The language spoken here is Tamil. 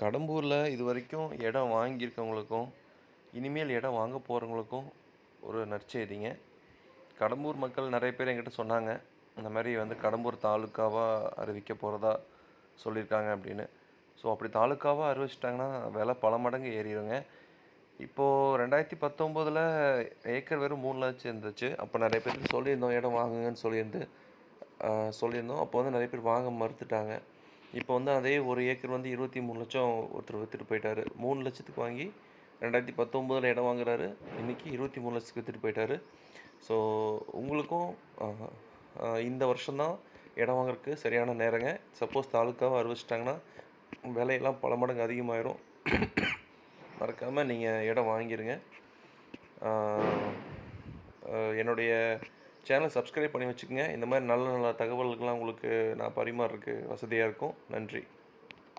கடம்பூரில் இது வரைக்கும் இடம் வாங்கியிருக்கவங்களுக்கும் இனிமேல் இடம் வாங்க போகிறவங்களுக்கும் ஒரு நற்செய்திங்க. கடம்பூர் மக்கள் நிறைய பேர் என்கிட்ட சொன்னாங்க இந்த மாதிரி வந்து கடம்பூர் தாலுக்காவாக அறிவிக்க போகிறதா சொல்லியிருக்காங்க அப்படின்னு. ஸோ அப்படி தாலுக்காவாக அறிவிச்சிட்டாங்கன்னா விலை பல மடங்கு ஏறிடுங்க. இப்போது ரெண்டாயிரத்தி பத்தொம்போதில் ஏக்கர் வெறும் மூணு லட்சம் இருந்துச்சு. அப்போ நிறைய பேருக்கு சொல்லியிருந்தோம் இடம் வாங்குங்கன்னு சொல்லியிருந்து சொல்லியிருந்தோம். அப்போ வந்து நிறைய பேர் வாங்க மறுத்துட்டாங்க. இப்போ வந்து அதே ஒரு ஏக்கர் வந்து இருபத்தி மூணு லட்சம் ஒருத்தர் விற்றுட்டு போயிட்டார். மூணு லட்சத்துக்கு வாங்கி ரெண்டாயிரத்தி பத்தொம்போதில் இடம் வாங்குறாரு. இன்றைக்கி இருபத்தி மூணு லட்சத்துக்கு விற்றுட்டு போயிட்டார். ஸோ உங்களுக்கும் இந்த வருஷம்தான் இடம் வாங்குறதுக்கு சரியான நேரங்க. சப்போஸ் தாலுக்காவை அறிவிச்சிட்டாங்கன்னா விலையெல்லாம் பல மடங்கு அதிகமாயிரும். மறக்காமல் நீங்கள் இடம் வாங்கிடுங்க என்னுடைய சேனலை சப்ஸ்கிரைப் பண்ணி வச்சுக்கோங்க. இந்த மாதிரி நல்ல நல்ல தகவல்கள்லாம் உங்களுக்கு நான் பரிமாறுறதுக்கு வசதியாக இருக்கும். நன்றி.